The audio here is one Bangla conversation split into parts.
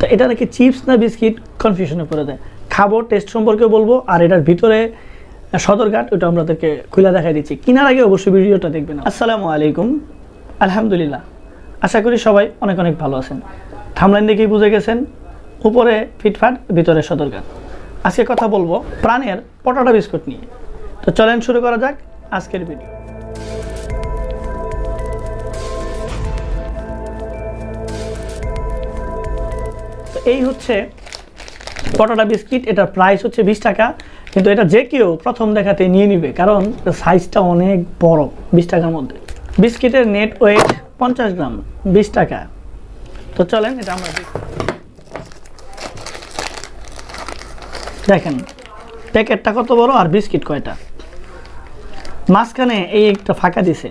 তো এটা নাকি চিপস না বিস্কিট? কনফিউশনে পড়ে দেয় খাব টেস্ট সম্পর্কে বলব, আর এটার ভিতরে সদরঘাট, ওটা আমরা তাদেরকে খুলে দেখাই দিচ্ছি। কেনার আগে অবশ্যই ভিডিওটা দেখবেন আসসালামু আলাইকুম। আলহামদুলিল্লাহ। আশা করি সবাই অনেক অনেক ভালো আছেন। থামলাইন দেখেই বুঝে গেছেন, উপরে ফিটফাট, ভিতরে সদরঘাট। আজকে কথা বলব প্রাণের পটাটা বিস্কুট নিয়ে। তো চলেন শুরু করা যাক আজকের ভিডিও এই হচ্ছে পটাটা বিস্কিট, এটার প্রাইস হচ্ছে বিশ টাকা। কিন্তু এটা যে কেউ প্রথম দেখাতে নিয়ে নিবে, কারণ সাইজটা অনেক বড়, বিশ টাকার মধ্যে। বিস্কিটের নেট ওয়েট পঞ্চাশ গ্রাম, বিশ টাকা। তো চলেন, এটা আমরা দেখি। দেখেন, প্যাকেটটা কত বড় আর বিস্কিট কয়টা? মাঝখানে এই একটা ফাঁকা দিছে।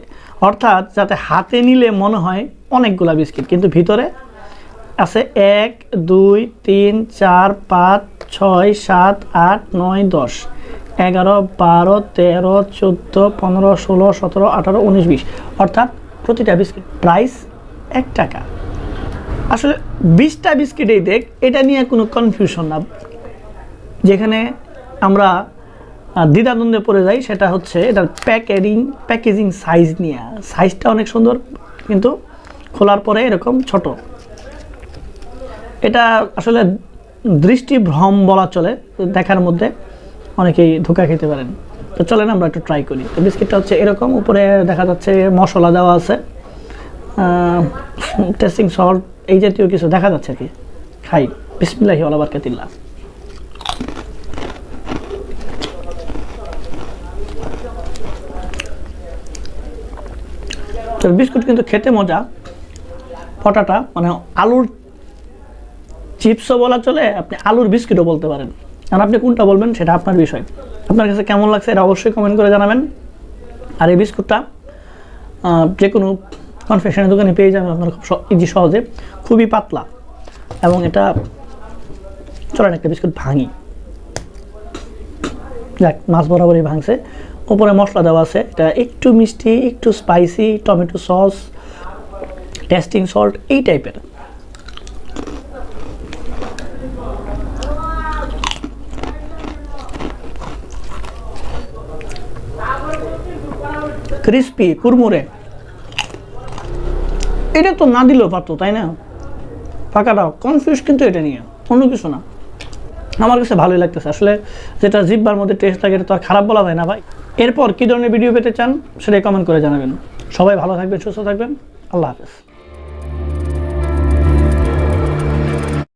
অর্থাৎ যাতে হাতে নিলে মনে হয় অনেকগুলা বিস্কিট, কিন্তু ভিতরে আছে এক, দুই, তিন, চার, পাঁচ, ছয়, সাত, আট, নয়, দশ। এগারো, বারো, তেরো, চোদ্দ, পনেরো, ষোলো, সতেরো, আঠারো, উনিশ, বিশ। অর্থাৎ প্রতিটা বিস্কিট প্রাইস এক টাকা। আসলে বিশটা বিস্কিটেই দেখ, এটা নিয়ে কোনো কনফিউশন না। যেখানে আমরা দ্বিধাদ্বন্দ্বে পড়ে যাই, সেটা হচ্ছে এটার প্যাকেজিং প্যাকেজিং সাইজ নিয়ে। সাইজটা অনেক সুন্দর, কিন্তু খোলার পরে এরকম ছোট। এটা আসলে দৃষ্টিভ্রম বলা চলে দেখার মধ্যে অনেকেই ধোকা খেতে পারেন। তো চলেন আমরা একটু ট্রাই করি। তো বিস্কিটটা হচ্ছে এরকম, উপরে দেখা যাচ্ছে মশলা দেওয়া আছে। টেস্টিং সল্ট এই জাতীয় কিছু দেখা যাচ্ছে আর কি। খাই। বিসমিল্লাহি আলা বারকাতিল্লাহ। তো বিস্কুট কিন্তু খেতে মজা। ফটাটা মানে আলুর চিপসও বলা চলে, আপনি আলুর বিস্কিটও বলতে পারেন। আর আপনি কোনটা বলবেন সেটা আপনার বিষয়। আপনার কাছে কেমন লাগছে এটা অবশ্যই কমেন্ট করে জানাবেন। আর এই বিস্কুটটা যে কোনো কনফেকশনের দোকানে পেয়ে যাবেন আপনার খুব ইজি সহজে। খুবই পাতলা। এবং এটা, চলেন একটা বিস্কুট ভাঙি। যাক, মাছ বরাবরই ভাঙছে। ওপরে মশলা দেওয়া আছে। এটা একটু মিষ্টি, একটু spicy tomato sauce tasting salt এই টাইপের ক্রিস্পি কুরমুরে এটা তো না দিলেও পারতো, তাই না? ফাঁকাটাও কনফিউজ কিন্তু এটা নিয়ে অন্য কিছু না। আমার কাছে ভালোই লাগতেছে। আসলে যেটা জিব্বার মধ্যে টেস্ট থাকে, এটা তো আর খারাপ বলা যায় না ভাই। এরপর কী ধরনের ভিডিও পেতে চান, সেটাই কমেন্ট করে জানাবেন। সবাই ভালো থাকবেন, সুস্থ থাকবেন। আল্লাহ হাফেজ।